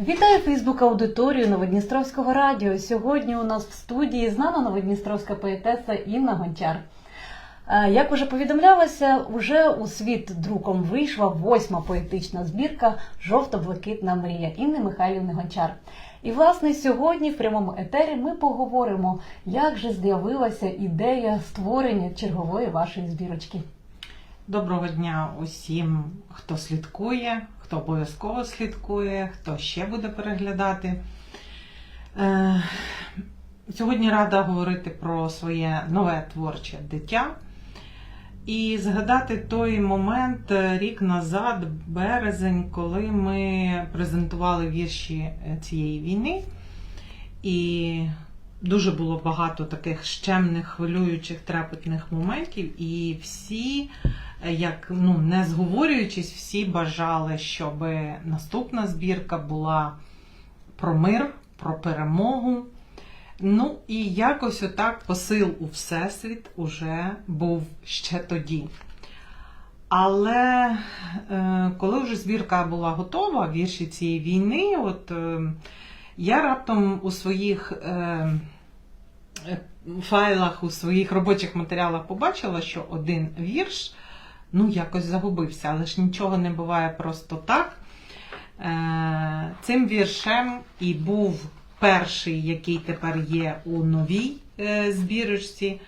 Вітаю Фейсбук аудиторію Новодністровського радіо. Сьогодні у нас в студії знана новодністровська поетеса Інна Гончар. Е, Як уже повідомлялося, уже у світ друком вийшла восьма поетична збірка Жовто-блакитна мрія Інни Михайлівни Гончар. І власне сьогодні в прямому етері ми поговоримо, як же з'явилася ідея створення чергової вашої збірочки. Доброго дня усім, хто слідкує, хто обов'язково слідкує, хто ще буде переглядати. Е, Сьогодні рада говорити про своє нове творче дитя і згадати той момент е, рік назад, березень, коли ми презентували вірші е, цієї війни. І дуже було багато таких щемних, хвилюючих, трепетних моментів, і всі як ну не зговорюючись, всі бажали, щоб наступна збірка була про мир, про перемогу. Ну і якось отак посил у Всесвіт уже був ще тоді. Але е, коли вже збірка була готова, вірші цієї війни, от е, я раптом у своїх е, е, файлах, у своїх робочих матеріалах побачила, що один вірш ну, якось загубився, але ж нічого не буває просто так. Е, Цим віршем і був перший, який тепер є у новій е, збірочці.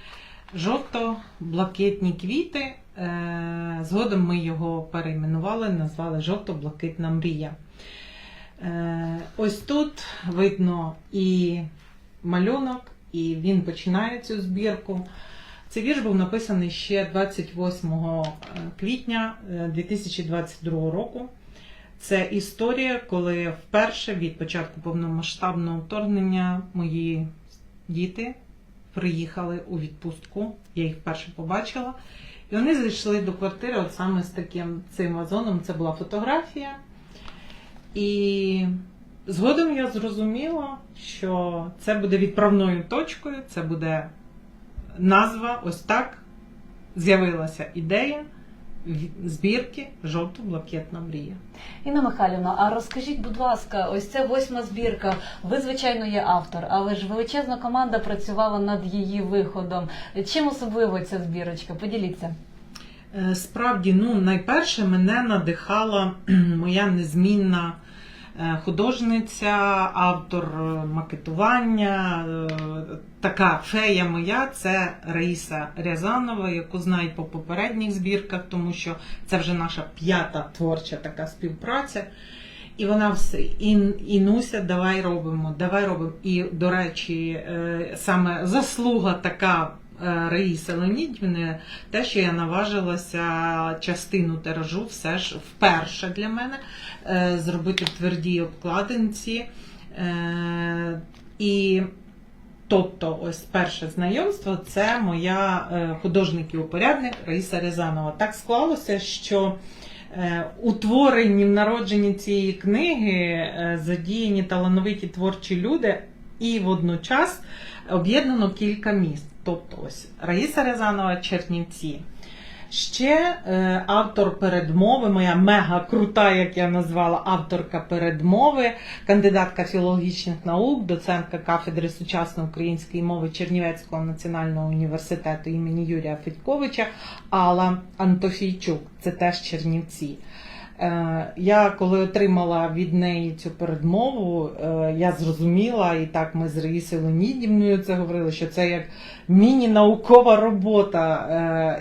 Жовто-блакитні квіти. Е, Згодом ми його перейменували, назвали Жовто-блакитна мрія. Ось тут видно і малюнок, і він починає цю збірку. Цей вірш був написаний ще 28 квітня е, 2022 року. Це історія, коли вперше від початку повномасштабного вторгнення мої діти приїхали у відпустку. Я їх вперше побачила. І вони зайшли до квартири от саме з таким цим вазоном. Це була фотографія. І згодом я зрозуміла, що це буде відправною точкою, це буде назва, ось так з'явилася ідея збірки Жовто-блакитна мрія. Інна Михайлівна, а розкажіть, будь ласка, ось це восьма збірка. Ви, звичайно, є автор, але ж величезна команда працювала над її виходом. Чим особливо ця збірочка? Поділіться. Е, Справді, ну, найперше мене надихала моя незмінна художниця, автор е, макетування, е, така фея моя це Раїса Рязанова, яку знають по попередніх збірках, тому що це вже наша п'ята творча така співпраця. І вона все, і, Інуся, давай робимо, давай робимо. І, до речі, е, саме заслуга така е, Раїси Леонідівни, те, що я наважилася частину тиражу все ж вперше для мене е, зробити в твердій обкладинці. Е, І тобто, ось перше знайомство це моя е, художник і упорядник Раїса Рязанова. Так склалося, що е, у творенні, в народженні цієї книги е, задіяні талановиті творчі люди, і водночас об'єднано кілька міст. Тобто, ось Раїса Рязанова, Чернівці. Ще е, автор передмови, моя мега крута, як я назвала, авторка передмови, кандидатка філологічних наук, доцентка кафедри сучасної української мови Чернівецького національного університету імені Юрія Федьковича Алла Антофійчук. Це теж Чернівці. Е, Я коли отримала від неї цю передмову, е, я зрозуміла, і так ми з Раїсою Леонідівною це говорили, що це як міні-наукова робота.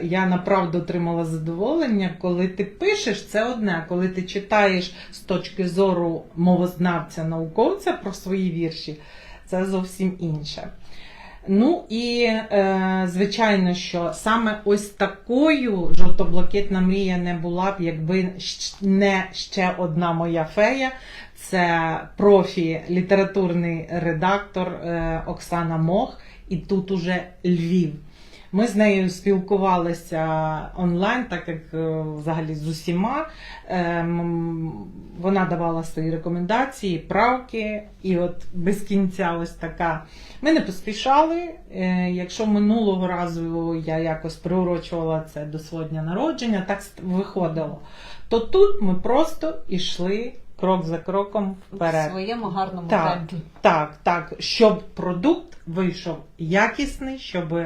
Е, Я направду отримала задоволення, коли ти пишеш, це одне, коли ти читаєш з точки зору мовознавця, науковця про свої вірші, це зовсім інше. Ну і е, звичайно, що саме ось такою жовто-блакитна мрія не була б, якби не ще одна моя фея. Це профі літературний редактор е, Оксана Мох, і тут уже Львів. Ми з нею спілкувалися онлайн, так як е, взагалі з усіма. Вона давала свої рекомендації, правки, і от без кінця ось така. Ми не поспішали. Е, Якщо минулого разу я якось приурочувала це до свого дня народження, так виходило. То тут ми просто йшли крок за кроком в вперед. своєму гарному Так. темпі. Так, так, щоб продукт вийшов якісний, щоб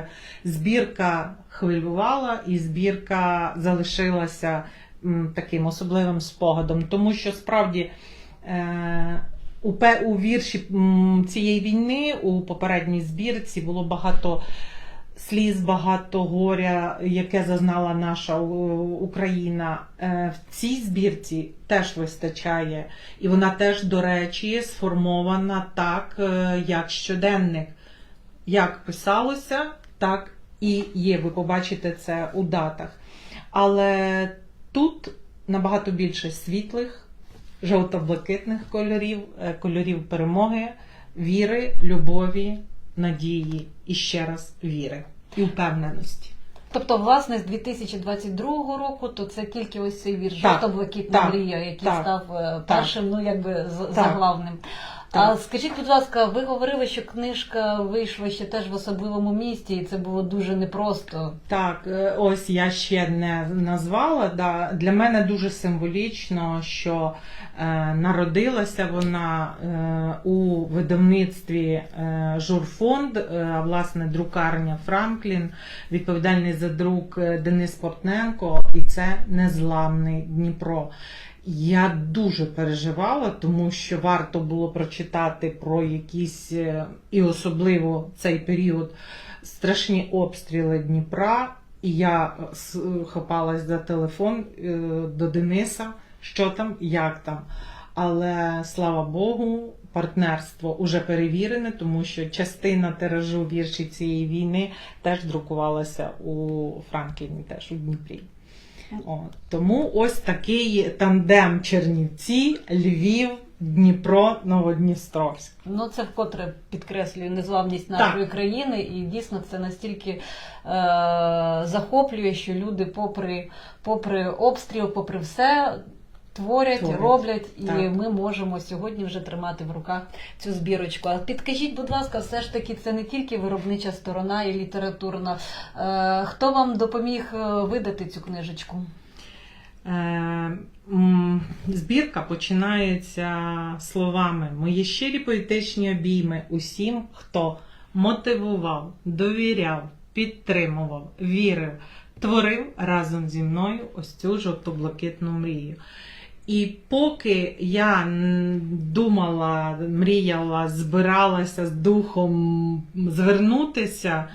збірка хвилювала і збірка залишилася таким особливим спогадом. Тому що справді е, у, у вірші цієї війни у попередній збірці було багато. Сліз багато горя, яке зазнала наша Україна. Е, В цій збірці теж вистачає, і вона теж, до речі, сформована так, е, як щоденник. Як писалося, так і є. Ви побачите це у датах. Але тут набагато більше світлих, жовто-блакитних кольорів, е, кольорів перемоги, віри, любові, надії і ще раз віри і впевненості. Тобто, власне, з 2022 року, то це тільки ось цей вірш жовто-блакитна мрія, який так, став е, першим, ну якби з- Так. А скажіть, будь ласка, ви говорили, що книжка вийшла ще теж в особливому місті, і це було дуже непросто. Так, е, ось я ще не назвала. Да. Для мене дуже символічно, що е, народилася вона е, у видавництві е, Журфонд, е, власне друкарня Франклін, відповідальний за друк е, Денис Портненко, і це незламний Дніпро. Я дуже переживала, тому що варто було прочитати про якісь, е, і особливо цей період, страшні обстріли Дніпра. І я е, хапалась за телефон е, до Дениса, що там, як там. Але слава Богу, партнерство уже перевірене, тому що частина тиражу вірші цієї війни теж друкувалася у Франкліні, теж у Дніпрі. О, тому ось такий тандем Чернівці, Львів, Дніпро, Новодністровськ. Ну це вкотре підкреслює незламність нашої країни, і дійсно це настільки е, захоплює, що люди, попри, попри обстріл, попри все. Творять, Творять. роблять, і Так. ми можемо сьогодні вже тримати в руках цю збірочку. А підкажіть, будь ласка, все ж таки, це не тільки виробнича сторона і літературна. Е, хто вам допоміг е, видати цю книжечку? Е, збірка починається словами Мої щирі поетичні обійми усім, хто мотивував, довіряв, підтримував, вірив, творив разом зі мною ось цю жовто-блакитну мрію. І поки я думала, мріяла, збиралася з духом звернутися,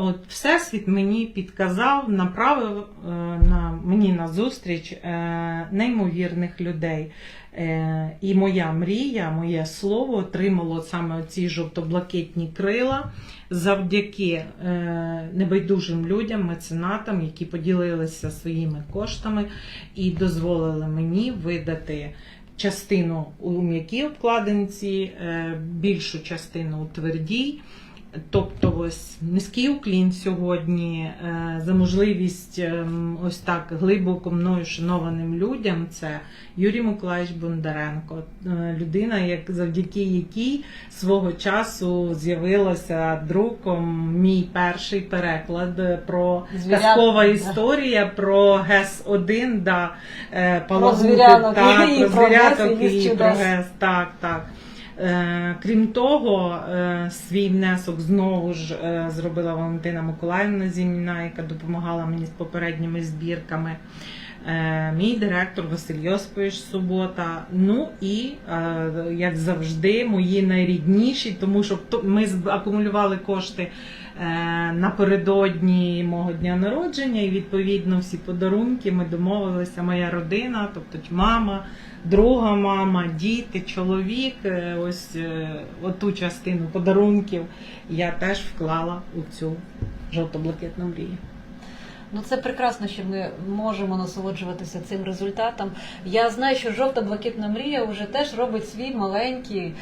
От Всесвіт мені підказав, направив е, на, мені на зустріч е, неймовірних людей. Е, і моя мрія, моє слово отримало саме ці жовто-блакитні крила завдяки е, небайдужим людям, меценатам, які поділилися своїми коштами і дозволили мені видати частину у м'якій обкладинці, е, більшу частину у твердій. Тобто, ось низький уклін сьогодні е, за можливість ем, ось так глибоко мною шанованим людям. Це Юрій Миколаївич Бондаренко, е, людина, як завдяки якій свого часу з'явилася друком мій перший переклад про Звірят, казкова історія про ГЕС 1 да, е, Палагути, звірянок так, і про про звіряток і і про. ГЕС, так, так. Е, Крім того, е, свій внесок знову ж е, зробила Валентина Миколаївна Зіміна, яка допомагала мені з попередніми збірками. Мій директор Василь Йосипович Субота. Ну і, як завжди, мої найрідніші, тому що ми акумулювали кошти напередодні мого дня народження, і відповідно всі подарунки ми домовилися. Моя родина, тобто мама, друга мама, діти, чоловік. е, Ось е, оту частину подарунків я теж вклала у цю жовто-блакитну мрію. Ну це прекрасно, що ми можемо насолоджуватися цим результатом. Я знаю, що жовта блакитна мрія вже теж робить свій маленький.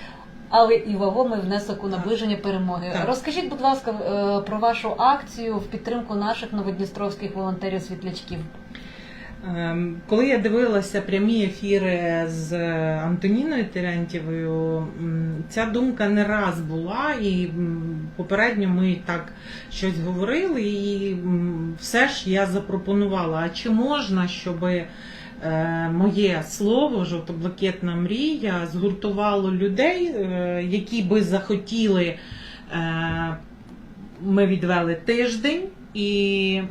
Але і вагомий внесок у наближення перемоги. Так. Розкажіть, будь ласка, е, про вашу акцію в підтримку наших новодністровських волонтерів-світлячків. Ем, Коли я дивилася прямі ефіри з Антоніною Терентьєвою, м, ця думка не раз була, і попередньо ми так щось говорили, і все ж я запропонувала, а чи можна, щоб е, моє слово жовто-блакитна мрія згуртувало людей, е, які би захотіли. е, Ми відвели тиждень, і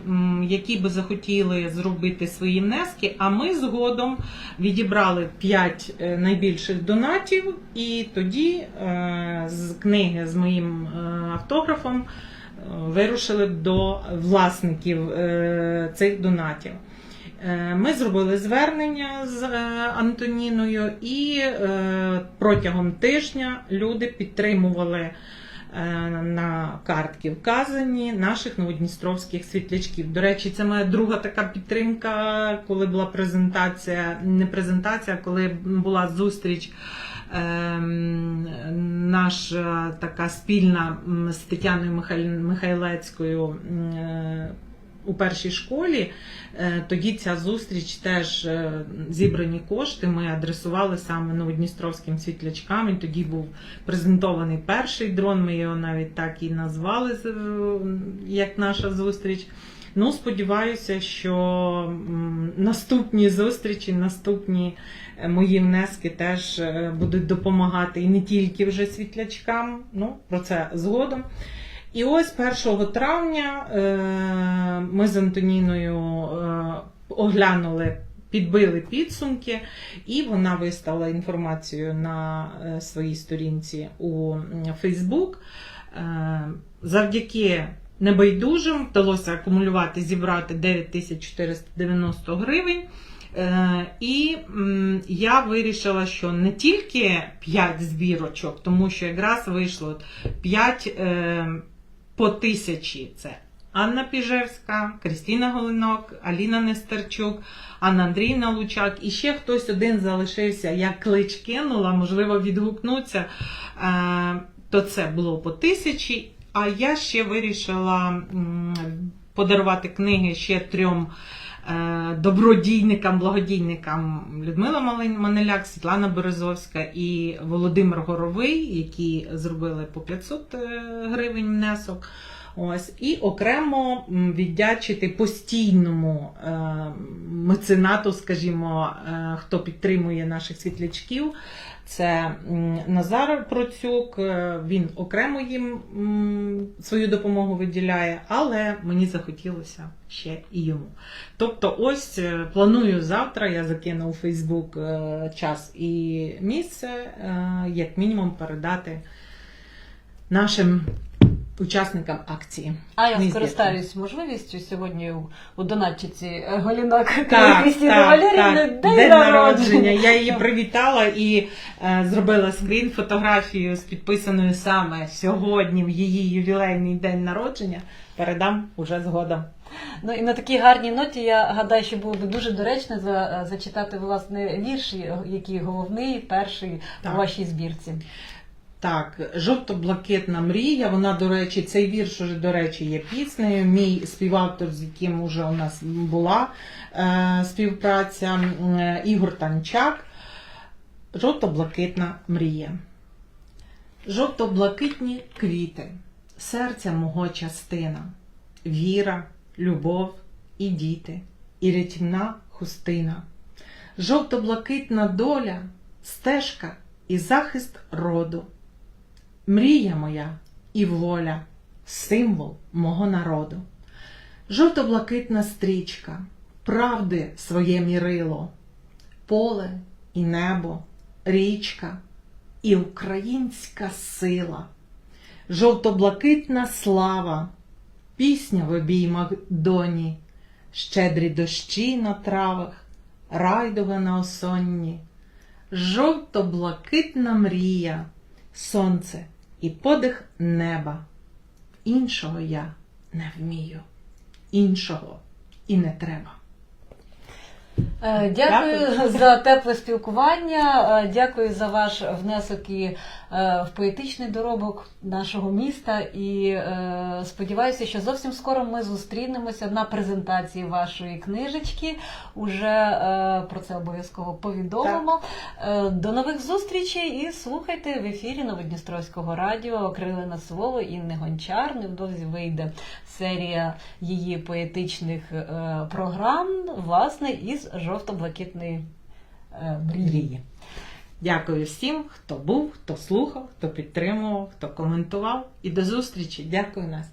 які би захотіли зробити свої внески. А ми згодом відібрали 5 найбільших донатів, і тоді е, з книги з моїм е, автографом е, вирушили до власників е, цих донатів. Е, Ми зробили звернення з е, Антоніною, і е, протягом тижня люди підтримували на картки вказані наших новодністровських світлячків. До речі, це моя друга така підтримка, коли була презентація, не презентація, коли була зустріч. ем, Наша така спільна з Тетяною Михайлецькою у першій школі. Е, Тоді ця зустріч теж е, зібрані кошти. Ми адресували саме новодністровським світлячкам. І тоді був презентований перший дрон. Ми його навіть так і назвали як наша зустріч. Ну, сподіваюся, що наступні зустрічі, наступні е, мої внески теж будуть допомагати і не тільки вже світлячкам. Ну, про це згодом. І ось 1 травня е, ми з Антоніною е, оглянули, підбили підсумки, і вона виставила інформацію на е, своїй сторінці у Фейсбук. Завдяки небайдужим вдалося акумулювати, зібрати 9490 гривень. І я вирішила, що не тільки 5 збірочок, тому що якраз вийшло 5 е, по тисячі. Це Анна Піжевська, Крістіна Голинок, Аліна Нестерчук, Анна Андріївна Лучак. І ще хтось один залишився. Я клич кинула, можливо, відгукнуться. Е, То це було по тисячі. А я ще вирішила подарувати книги ще трьом добродійникам, благодійникам Людмила Манеляк, Світлана Березовська і Володимир Горовий, які зробили по 500 е, гривень внесок. Ось і окремо віддячити постійному е, меценату, скажімо, е, хто підтримує наших світлячків. Це Назар Процюк. е, Він окремо їм свою допомогу виділяє, але мені захотілося ще і йому. Тобто, ось е, планую завтра. Я закину у Фейсбук е, час і місце, як мінімум, передати нашим учасникам акції. А я скористаюсь можливістю сьогодні у, у донатчиці е, Голінок Крістіни Валерівни так. день, народження. Я її привітала і е, зробила скрін фотографію з підписаною саме сьогодні, в її ювілейний день народження. Передам уже згодом. Ну і на такій гарній ноті я гадаю, що було б дуже доречно за, зачитати власне вірш, який головний, перший Так. у вашій збірці. Так, жовто-блакитна мрія. Вона, до речі, цей вірш уже, до речі, є піснею. Мій співавтор, з яким уже у нас була е, співпраця, е, Ігор Танчак. Жовто-блакитна мрія. Жовто-блакитні квіти, серця мого частина, віра, любов і діти, і рятівна хустина. Жовто-блакитна доля, стежка і захист роду. Мрія моя і воля, символ мого народу. Жовто-блакитна стрічка, правди своє мірило, поле і небо, річка і українська сила, жовто-блакитна слава, пісня в обіймах доні, щедрі дощі на травах, райдуга на осонні, жовто-блакитна мрія, сонце і подих неба. Іншого я не вмію, іншого і не треба. Е, Дякую, Дякую. за тепле спілкування. е, Дякую за ваш внесок і е, в поетичний доробок нашого міста. І е, сподіваюся, що зовсім скоро ми зустрінемося на презентації вашої книжечки. Уже е, про це обов'язково повідомимо. Е, До нових зустрічей і слухайте в ефірі Новодністровського радіо Крилина Слово Інни Гончар. Невдовзі вийде серія її поетичних е, програм, власне, із жовто-блакитної е, мрії. Дякую всім, хто був, хто слухав, хто підтримував, хто коментував. І до зустрічі. Дякую, Настя.